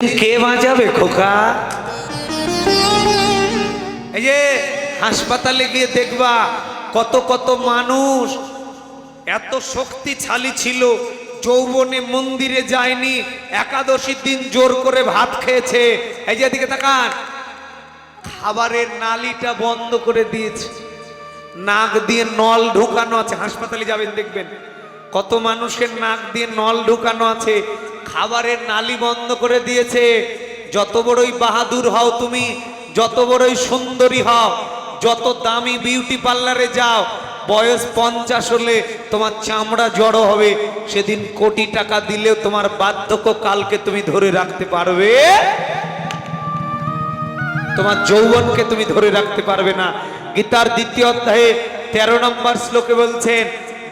কে বাঁচাবে খোকা? এই যে হাসপাতালে গিয়ে দেখবা কত কত মানুষ, এত শক্তিশালী ছিল, যৌবনে মন্দিরে যায়নি একাদশীর দিন জোর করে ভাত খেয়েছে। এই যে এদিকে তাকান, খাবারের নালিটা বন্ধ করে দিয়েছে। নাক দিয়ে নল ঢুকানো আছে, হাসপাতালে যাবেন দেখবেন। কত মানুষের নাক দিয়ে নল ঢুকানো আছে খাবারের নালি বন্ধ করে দিয়েছে। যত বড়ই বাহাদুর হও তুমি, যত বড়ই সুন্দরী হও, যত দামি বিউটি পার্লারে যাও, বয়স পঞ্চাশ হলে তোমার চামড়া জড়ো হবে। সেদিন কোটি টাকা দিলেও তোমার বার্ধক্য কালকে তুমি ধরে রাখতে পারবে। তোমার যৌবনকে তুমি ধরে রাখতে পারবে না। গীতার দ্বিতীয় অধ্যায়ে তেরো নম্বর শ্লোকে বলছেন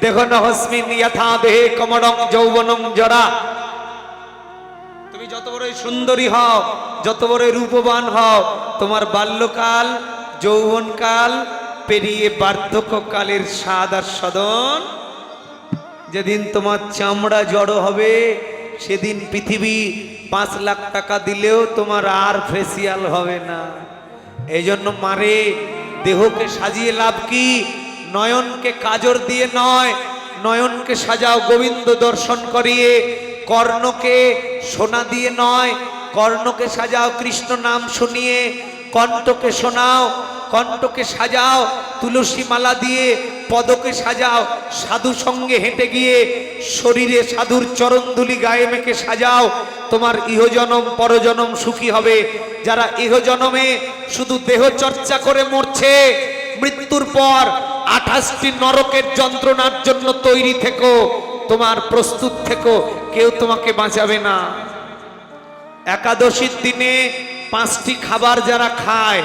দেখো নহস্মিন যথা দেহে কমরং যৌবনং জরা তুমি যত বড়ই সুন্দরী হও, যত বড়ই রূপবান হও, তোমার বাল্যকাল, যৌবনকাল পেরিয়ে বার্ধক্যকালের স্বাদ আর সদন যেদিন তোমার চামড়া জড়ো হবে, সেদিন পৃথিবী পাঁচ লাখ টাকা দিলেও তোমার আর ফেসিয়াল হবে না। এই জন্য মারে, দেহকে সাজিয়ে লাভ কি? নয়নকে কাজর দিয়ে নয়, নয়নকে সাজাও গোবিন্দ দর্শন করিয়ে কর্ণকে সোনা দিয়ে নয়, কর্ণকে সাজাও, কৃষ্ণ নাম শুনিয়ে, কণ্ঠকে শোনাও, কণ্ঠকে সাজাও, তুলসী মালা দিয়ে পদকে সাজাও, সাধু সঙ্গে হেঁটে গিয়ে শরীরে সাধুর চরণধুলি গায়ে মেখে সাজাও, তোমার ইহজনম, পরজনম সুখী হবে। যারা ইহজনমে শুধু দেহ চর্চা করে মরছে, মৃত্যুর পর আঠাশটি নরকের যন্ত্রণার জন্য তৈরি থেকো। তোমার প্রস্তুত থেকো, কেউ তোমাকে বাঁচাবে না। একাদশীর দিনে পাঁচটি খাবার যারা খায়,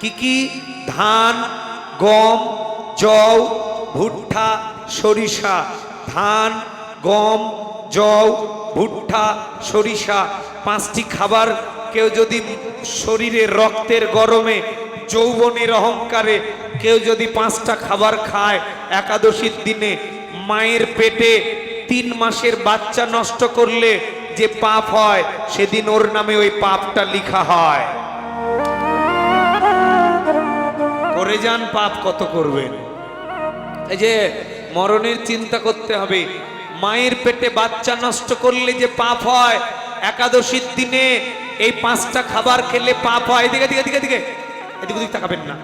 কি কি? ধান, গম, জও, ভুট্টা, সরিষা। ধান, গম, জও, ভুট্টা, সরিষা পাঁচটি খাবার কেউ যদি শরীরে রক্তের গরমে, যৌবনের অহংকারে কেউ যদি পাঁচটা খাবার খায় একাদশীর দিনে, মায়ের পেটে তিন মাসের বাচ্চা নষ্ট করলে যে পাপ হয়, সেদিন ওর নামে ওই পাপটা লিখা হয়। করে যান পাপ, কত করবেন? এই যে মরণের চিন্তা করতে হবে। মায়ের পেটে বাচ্চা নষ্ট করলে যে পাপ হয়, একাদশীর দিনে এই পাঁচটা খাবার খেলে পাপ হয়। এদিকে এদিকে এদিকে এদিকে এদিকে ওদিকে তাকাবেন না।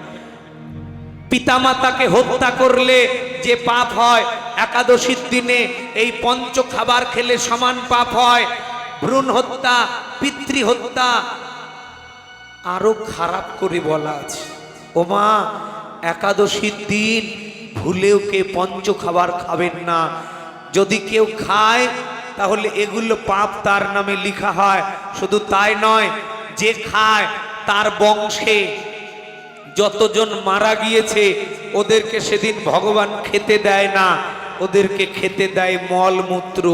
পিতামাতাকে হত্যা করলে যে পাপ হয়, একাদশীর দিনে এই পঞ্চ খাবার খেলে সমান পাপ হয়, ভ্রূণ হত্যা, পিতৃ হত্যা, আরও খারাপ করে বলা আছে। ওমা একাদশীর দিন ভুলেও কে পঞ্চ খাবার খাবেন না। যদি কেউ খায়, তাহলে এগুলো পাপ তার নামে লিখা হয়। শুধু তাই নয়, যে খায়, তার বংশে যতজন মারা গিয়েছে, ওদেরকে সেদিন ভগবান খেতে দেয় না, ওদেরকে খেতে দেয় মলমূত্র।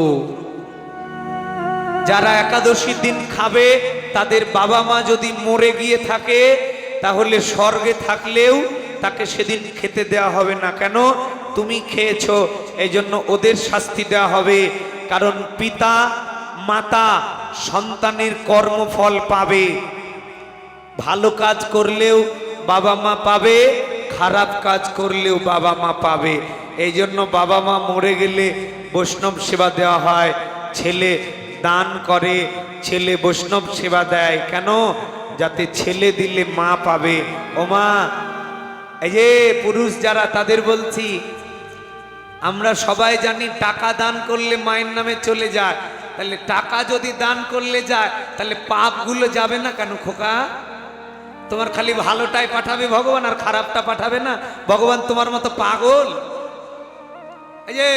যারা একাদশীর দিন খাবে, তাদের বাবা মা যদি মরে গিয়ে থাকে, তাহলে স্বর্গে থাকলেও তাকে সেদিন খেতে দেওয়া হবে না। কেন? তুমি খেয়েছো এই জন্য ওদের শাস্তি দেওয়া হবে। কারণ পিতা, মাতা সন্তানের কর্মফল পাবে। ভালো কাজ করলেও বাবা মা পাবে, খারাপ কাজ করলেও বাবা মা পাবে। এই জন্য বাবা মা মরে গেলে বৈষ্ণব সেবা দেওয়া হয়। ছেলে দান করে, ছেলে বৈষ্ণব সেবা দেয়। কেন? যাতে ছেলে দিলে মা পাবে। ও মা, এই যে পুরুষ যারা, তাদের বলছি, আমরা সবাই জানি টাকা দান করলে মায়ের নামে চলে যায়। তাহলে টাকা যদি দান করলে যায়, তাহলে পাপগুলো যাবে না কেন খোকা? তোমার খালি ভালোটাই পাঠাবে ভগবান আর খারাপটা পাঠাবে না। ভগবান তোমার মতো পাগল। এই যে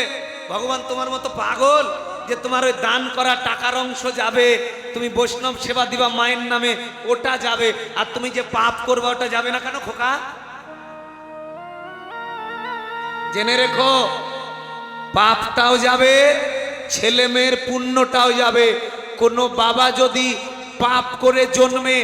ভগবান তোমার মতো পাগল যে তোমার ওই দান করা টাকার অংশ যাবে, তুমি বৈষ্ণব সেবা দিবা মায়ের নামে, ওটা যাবে, আর তুমি যে পাপ করবা ওটা যাবে না কেন খোকা? জেনে রেখো, পাপটাও যাবে ছেলে মেয়ের পুণ্যটাও যাবে। কোনো বাবা যদি পাপ করে জন্মে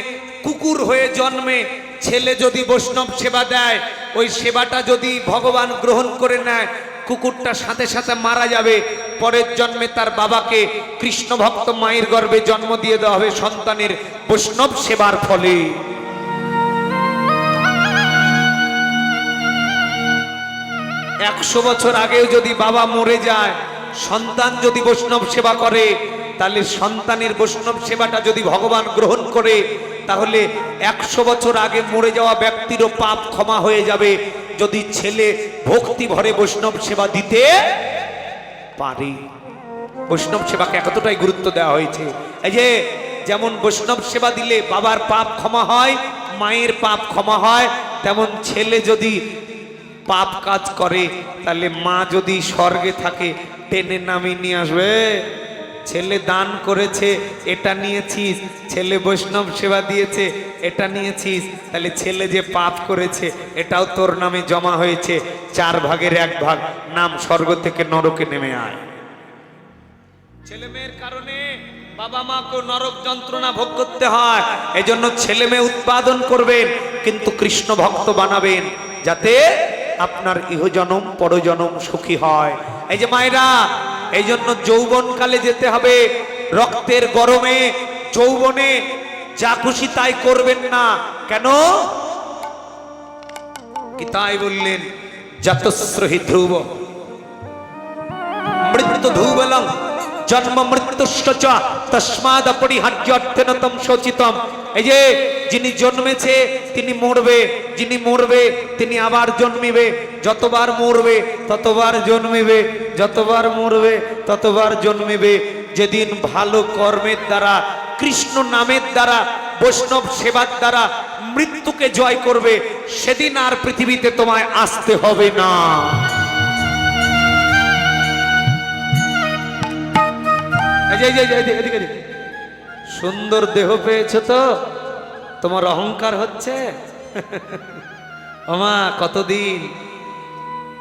কুকুর হয়ে জন্মে ছেলে যদি বৈষ্ণব সেবা দেয়, ওই সেবাটা যদি ভগবান গ্রহণ করে নেয়, কুকুরটা সাথে সাথে মারা যাবে। পরের জন্মে তার বাবাকে কৃষ্ণ ভক্ত মায়ের গর্ভে জন্ম দিয়ে দেওয়া হবে সন্তানের বৈষ্ণব সেবার ফলে। একশো বছর আগেও যদি বাবা মরে যায়, সন্তান যদি বৈষ্ণব সেবা করে, তাহলে সন্তানের বৈষ্ণব সেবাটা যদি ভগবান গ্রহণ করে তাহলে একশো বছর আগে মরে যাওয়া ব্যক্তিরও পাপ ক্ষমা হয়ে যাবে যদি ছেলে ভক্তি ভরে বৈষ্ণব সেবা দিতে পারে। বৈষ্ণব সেবাকে এতটাই গুরুত্ব দেওয়া হয়েছে। এই যে যেমন বৈষ্ণব সেবা দিলে বাবার পাপ ক্ষমা হয়, মায়ের পাপ ক্ষমা হয়, তেমন ছেলে যদি পাপ কাজ করে, তাহলে মা যদি স্বর্গে থাকে, টেনে নামিয়ে নিয়ে আসবে। ছেলে দান করেছে, এটা নিয়েছিস। ছেলে বৈষ্ণব সেবা দিয়েছে, এটা নিয়েছিস। তাহলে ছেলে যে পাপ করেছে, এটাও তোর নামে জমা হয়েছে। চার ভাগের এক ভাগ নাম স্বর্গ থেকে নরকে নেমে আয়। ছেলে মেয়ের কারণে বাবা মাকে নরক যন্ত্রণা ভোগ করতে হয়। এজন্য ছেলে মেয়ে উৎপাদন করবেন, কিন্তু কৃষ্ণ ভক্ত বানাবেন, যাতে আপনার ইহজনম পরজনম সুখী হয়। এই যে মায়েরা এই জন্য যৌবন কালে যেতে হবে। রক্তের গরমে, যৌবনে যা খুশি তাই করবেন না। কেন? কি তাই বললেন? জাতশ্রী ধ্রুব। মৃত্যু ধূবলং, জন্ম মৃত্যুশ্চ চ তস্মাদ অপরিহার্যর্থনতম শোচিতম। এই যে যিনি জন্মেছে, তিনি মরবে। যিনি মরবে, তিনি আবার জন্মিবে। যতবার মরবে, ততবার জন্মিবে। যতবার মরবে, ততবার জন্মিবে। যেদিন ভালো কর্মের দ্বারা, কৃষ্ণ নামের দ্বারা, বৈষ্ণব সেবার দ্বারা মৃত্যুকে জয় করবে, সেদিন আর পৃথিবীতে তোমায় আসতে হবে না। সুন্দর দেহ পেয়েছ তো? তোমার অহংকার হচ্ছে? ওমা, কতদিন?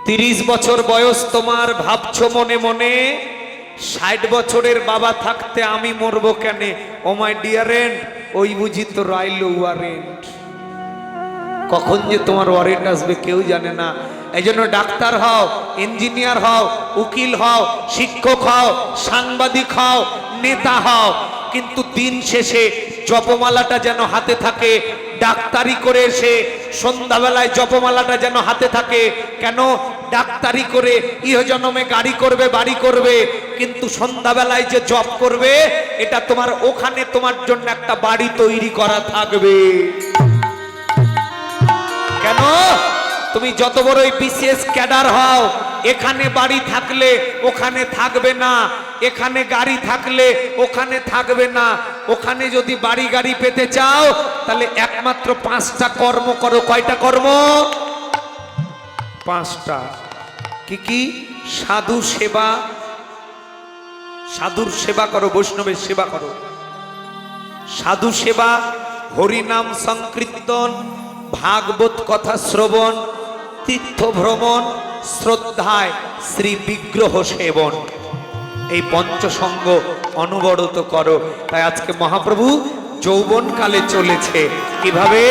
তিরিশ বছর বয়স তোমার, ভাবছ মনে মনে? ষাট বছরের বাবা থাকতে আমি মরবো কেন? ও মাই ডিয়ারেন্ট ওই বুঝি তো রাইল ওয়ারেন্ট কখন যে তোমার ওয়ারেন্ট আসবে কেউ জানে না। এই জন্য ডাক্তার হও, ইঞ্জিনিয়ার হও, উকিল হও, শিক্ষক হও, সাংবাদিক হও, নেতা হও। কিন্তু দিন শেষে জপমালাটা যেন হাতে থাকে। ডাক্তারি করে এসে সন্ধ্যাবেলায় জপমালাটা যেন হাতে থাকে। কেন? ডাক্তারি করে ইহজনমে গাড়ি করবে, বাড়ি করবে, কিন্তু সন্ধ্যাবেলায় যে জপ করবে, এটা তোমার ওখানে তোমার জন্য একটা বাড়ি তৈরি করা থাকবে। কেন? তুমি যত বড়ই বিশেষ ক্যাডার হও, এখানে বাড়ি থাকলে ওখানে থাকবে না। এখানে গাড়ি থাকলে ওখানে থাকবে না। ওখানে যদি বাড়ি গাড়ি পেতে চাও, তাহলে একমাত্র পাঁচটা কর্ম করো। কয়টা কর্ম? পাঁচটা। কি কি? সাধু সেবা। সাধুর সেবা করো, বৈষ্ণবের সেবা করো। সাধু সেবা, হরিনাম সংকীর্তন, ভাগবত কথা শ্রবণ তীর্থ ভ্রমণ শ্রদ্ধায় শ্রী বিগ্রহ সেবন। এই পঞ্চসঙ্গ অনুবরত করো। তাই আজকে মহাপ্রভু যৌবনকালে চলেছে। কীভাবে?